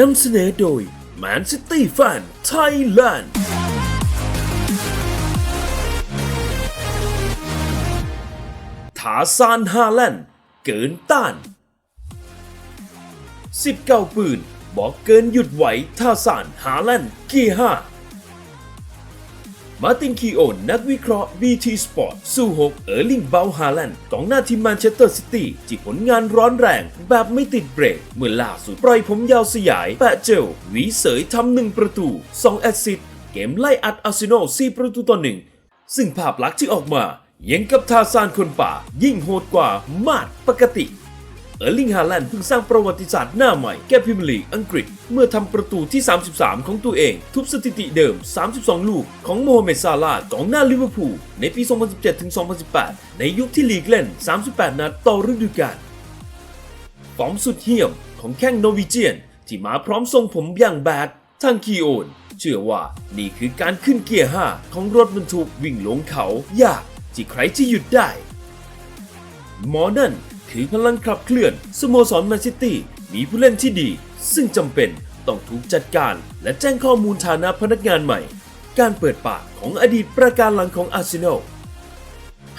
นำเสนอโดย Man City Fan Thailand ถาซานฮาแลนด์เกินต้านสิบเก้าปืน บอกเกินหยุดไหวท่าซานฮาแลนด์เกียร์ห้า มาร์ตินคีโอนนักวิเคราะห์ BT Sport สู้หกเออร์ลิงเบลฮาแลนด์กองหน้าทีมแมนเชสเตอร์ซิตี้ที่ผลงานร้อนแรงแบบไม่ติดเบรก เมื่อล่าสุดปล่อยผมยาวสยาย แปะเจลหวีเสยทำหนึ่งประตู2แอสซิสต์เกมไล่อัดอาร์เซนอล4ประตูต่อหนึ่งซึ่งภาพลักษณ์ที่ออกมายังกับทาซานคนป่ายิ่งโหดกว่ามาดปกติ เออร์ลิงฮาแลนด์เพิ่งสร้างประวัติศาสตร์หน้าใหม่แก่พรีเมียร์ลีอังกฤษ เมื่อทำประตูที่ 33 ของตัวเอง ทุบสถิติเดิม 32 ลูก ของโมฮัมเหม็ดซาลาห์กองหน้าลิเวอร์พูลในปี 2017-2018 ในยุคที่ลีกเล่น 38 นัดต่อฤดูกาลฟอร์มสุดเหี้ยมของแข้งโนวิเจียน ที่มาพร้อมทรงผมอย่างแบดทางคีโอนเชื่อว่านี่คือการขึ้นเกียร์ 5 ของรถบรรทุกวิ่งลงเขา ยากที่ใครจะหยุดได้ มอนั่น คือพลังขับเคลื่อนสโมสรแมนซิตี้มีผู้เล่นที่ดี ซึ่งจำเป็นต้องถูกจัดการและแจ้งข้อมูลฐานะพนักงานใหม่ การเปิดปากของอดีตประการหลังของอาร์เซนอล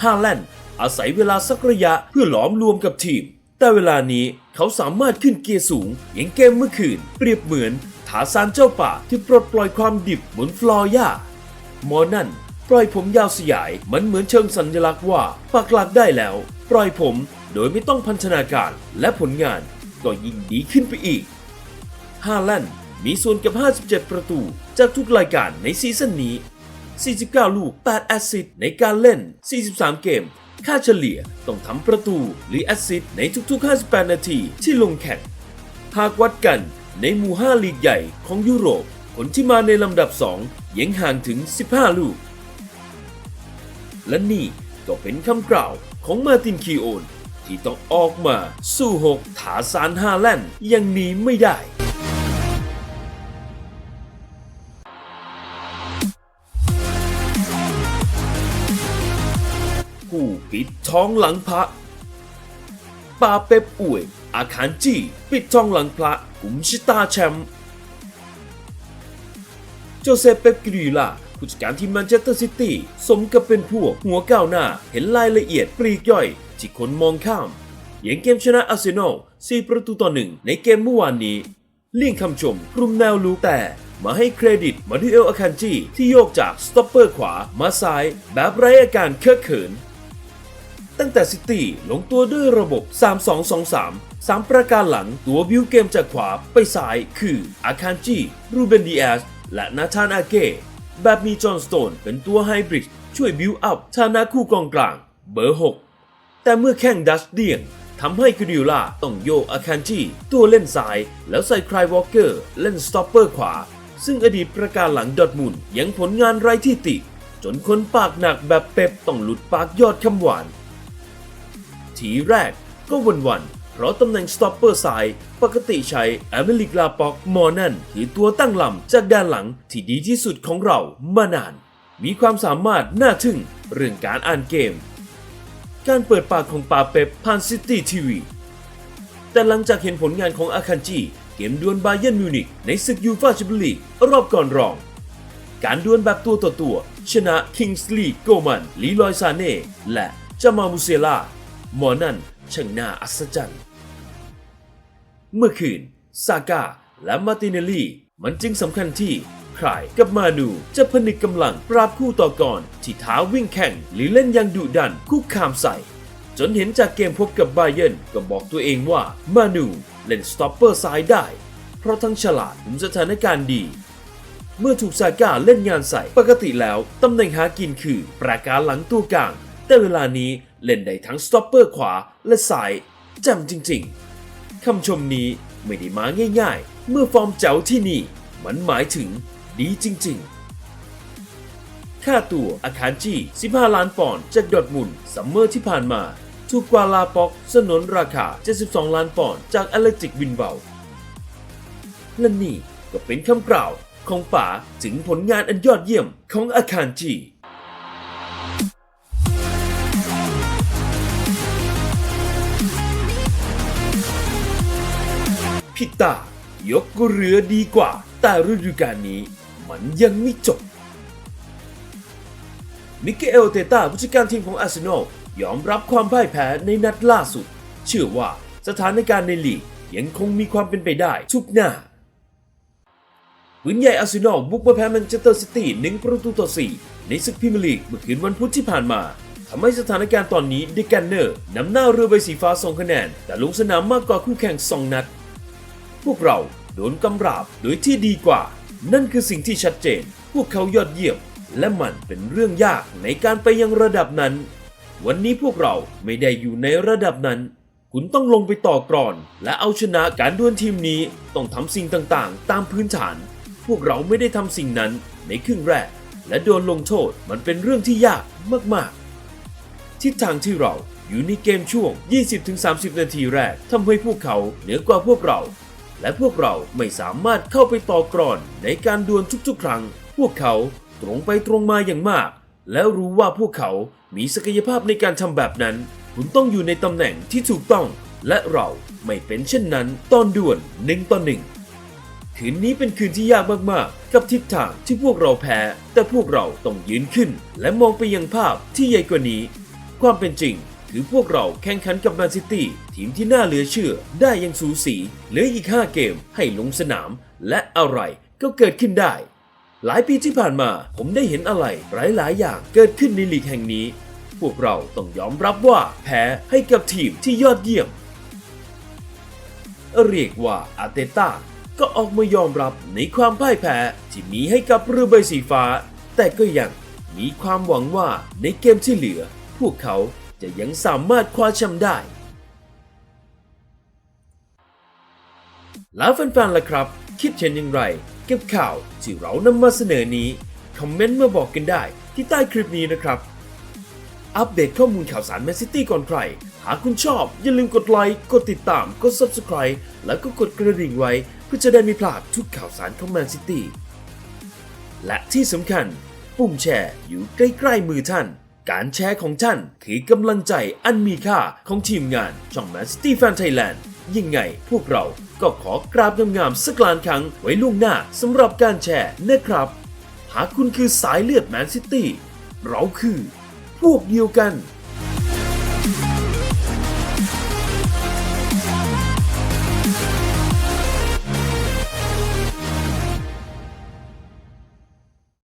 ฮาแลนด์อาศัยเวลาสักระยะเพื่อหลอมรวมกับทีม แต่เวลานี้เขาสามารถขึ้นเกียร์สูงอย่างเกมเมื่อคืน เปรียบเหมือนถาซานเจ้าป่าที่ปลดปล่อยความดิบบนฟลอร์หญ้ามอนั่นปล่อยผมยาวสยายมันเหมือนเชิงสัญลักษณ์ว่าปักหลักได้แล้ว ปล่อยผม โดยไม่ต้องพันธนาการและผลงานก็ยิ่งดีขึ้นไปอีกฮาแลนด์มีส่วนกับ 57 ประตู จากทุกรายการในซีซั่นนี้ 49 ลูก 8 แอสซิสต์ในการเล่น 43 เกม ค่าเฉลี่ยต้องทำประตูหรือแอสซิสต์ในทุกๆ 58 นาทีที่ลงแข่ง หากวัดกันในหมู่ 5 ลีกใหญ่ของยุโรปคนที่มาในลำดับ 2 ยังห่างถึง 15 ลูก และนี่ก็เป็นคำกล่าวของมาตินคีโอน ที่ต้องออกมา สู้หกถาซานฮาแลนด์ยังหนีไม่ได้ผู้ปิดท้องหลังพระปาเป๊ปป่วย อาคารจี้ ปิดท้องหลังพระกุมชิตาแชมป์โจเซเปปกริลาผู้จัดการทีมแมนเชสเตอร์ซิตี้สมกับเป็นพวกหัวก้าวหน้า เห็นรายละเอียดปลีกย่อย ที่คนมองข้ามอย่างเกมชนะอาร์เซนอล 4 ประตูต่อหนึ่งในเกมเมื่อวานนี้เลี่ยงคำชมกลุ่มแนวลูกแต่มาให้เครดิตมาดูเอลอาคันจีที่โยกจากสต็อปเปอร์ขวามาซ้าย แบบไร้อาการเคอะเขิน ตั้งแต่ซิตี้ลงตัวด้วยระบบ 3-2-2-3 3 ประการหลังตัวบิวเกมจากขวาไปซ้ายคืออาคานจีรูเบนดีแอสและนาธานอาเก้แบบมีจอห์นสโตนเป็นตัวไฮบริดช่วยบิวอัพฐานะคู่กองกลาง เบอร์ 6 แต่เมื่อแข่งดัชเดียงทำให้คิดิล่าต้องโยกอาคานจีตัวเล่นซ้าย แล้วใส่ครายวอลเกอร์เล่นสต็อปเปอร์ขวา ซึ่งอดีตประการหลังดอร์ทมุนยังผลงานไร้ที่ติ จนคนปากหนักแบบเป๊ปต้องหลุดปากยอดคำหวาน ทีแรกก็วันๆเพราะตำแหน่งสต็อปเปอร์ซ้าย ปกติใช้แอเมริกลาปอกมอนันคือตัวตั้งลำจากด้านหลังที่ดีที่สุดของเรามานาน มีความสามารถน่าทึ่งเรื่องการอ่านเกม การเปิดปากของปาเป๊ปผ่านซิตี้ทีวีแต่หลังจากเห็นผลงานของอาคันจีเกมดวลบาเยนมิวนิกในศึกยูฟ่าแชมเปี้ยนลีกรอบก่อนรอง การดวลแบบตัวต่อตัว ชนะคิงส์ลีโกมันลีลอยซาเน่ และจามามูเซล่า มอนันช่างน่าอัศจรรย์ เมื่อคืน ซาก้าและมาร์ติเนลลี่มันจึงสำคัญที่ ใคร กับมานูจะผนึกกำลังปราบคู่ต่อกรที่ท้าวิ่งแข่งหรือเล่นยังดุดันคุกคามใส่ จนเห็นจากเกมพบกับไบเยนก็บอกตัวเองว่ามานูเล่นสต็อปเปอร์ซ้ายได้ เพราะทั้งฉลาดคุมสถานการณ์ดี เมื่อถูกซาก้าเล่นงานใส่ปกติแล้วตำแหน่งหากินคือประการหลังตัวกลาง แต่เวลานี้เล่นได้ทั้งสต็อปเปอร์ขวาและซ้ายจำจริง ๆคำชมนี้ไม่ได้มาง่าย ๆ เมื่อฟอร์มเจ๋วที่นี่ มันหมายถึง ดีจริง ๆ ค่าตัวอาคารจี15 ล้านปอนด์จากดอร์ทมุนด์ซัมเมอร์ที่ผ่านมา ถูกกว่าลาป็อกสนนราคา 72 ล้านปอนด์จากอเล็กติกวินเบลและนี่ก็เป็นคำกล่าวของป๋าถึงผลงานอันยอดเยี่ยมของอาคารจีพิตายกเรือดีกว่า แต่ฤดูกาลนี้ มันยังไม่จบ มิเกเอลเตต้าผู้จัดการทีมของอาร์เซนอลยอมรับความพ่ายแพ้ในนัดล่าสุด เชื่อว่าสถานการณ์ในลีกยังคงมีความเป็นไปได้ทุกหน้าปืนใหญ่อาร์เซนอลบุกมาแพ้แมนเชสเตอร์ซิตี้หนึ่งประตูต่อ 4 ในศึกพรีเมียร์ลีกเมื่อคืนวันพุธที่ผ่านมาทำให้สถานการณ์ตอนนี้เดกันเนอร์นำหน้าเรือใบสีฟ้า 2 คะแนน แต่ลงสนามมากกว่าคู่แข่ง 2 นัด พวกเราโดนกำราบโดยที่ดีกว่า นั่นคือสิ่งที่ชัดเจน พวกเขายอดเยี่ยม และมันเป็นเรื่องยากในการไปยังระดับนั้น วันนี้พวกเราไม่ได้อยู่ในระดับนั้น คุณต้องลงไปต่อกรอน และเอาชนะการดวลทีมนี้ ต้องทำสิ่งต่างๆ ตามพื้นฐาน พวกเราไม่ได้ทำสิ่งนั้นในครึ่งแรก และโดนลงโทษมันเป็นเรื่องที่ยากมากๆ ทิศทางที่เราอยู่ในเกมช่วง 20-30 นาทีแรกทำให้พวกเขาเหนือกว่าพวกเรา และพวกเราไม่สามารถเข้าไปต่อกรอนในการดวลทุกๆ ครั้ง พวกเขาตรงไปตรงมาอย่างมาก แล้วรู้ว่าพวกเขามีศักยภาพในการทำแบบนั้น คุณต้องอยู่ในตำแหน่งที่ถูกต้อง และเราไม่เป็นเช่นนั้นตอนดวลหนึ่งต่อหนึ่งคืนนี้เป็นคืนที่ยากมากๆ กับทิศทางที่พวกเราแพ้ แต่พวกเราต้องยืนขึ้น และมองไปยังภาพที่ใหญ่กว่านี้ ความเป็นจริง คือพวกเราแข่งขันกับแมนซิตี้ทีมที่น่าเหลือเชื่อ ได้ยังสูสีเหลืออีก 5 เกมให้ลงสนาม และอะไรก็เกิดขึ้นได้ หลายปีที่ผ่านมาผมได้เห็นอะไรหลาย ๆ อย่างเกิดขึ้นในลีกแห่งนี้ พวกเราต้องยอมรับว่าแพ้ให้กับทีมที่ยอดเยี่ยม เรียกว่าอาเตต้าก็ออกมายอมรับในความพ่ายแพ้ที่มีให้กับเรือใบสีฟ้า แต่ก็ยังมีความหวังว่าในเกมที่เหลือ พวกเขา จะยังสามารถคว้าแชมป์ได้ แล้วแฟนๆล่ะครับ คิดเช่นอย่างไรเกับข่าวที่เรานำมาเสนอนี้ คอมเมนต์มาบอกกันได้ที่ใต้คลิปนี้นะครับอัปเดตข้อมูลข่าวสารแมนซิตี้ก่อนใคร หากคุณชอบ อย่าลืมกดไลค์ กดติดตาม กด Subscribe แล้วก็กดกระดิ่งไว้ เพื่อจะได้ไม่พลาดทุกข่าวสารของแมนซิตี้ และที่สำคัญ ปุ่มแชร์อยู่ใกล้ ๆ มือท่าน การแชร์ของท่านคือกำลังใจอันมีค่าของทีมงานช่องแมนซิตี้แฟนไทยแลนด์ยังไงพวกเราก็ขอกราบงามๆสักลานครั้งไว้ล่วงหน้าสำหรับการแชร์นะครับ หากคุณคือสายเลือดแมนซิตี้เราคือ พวกเดียวกัน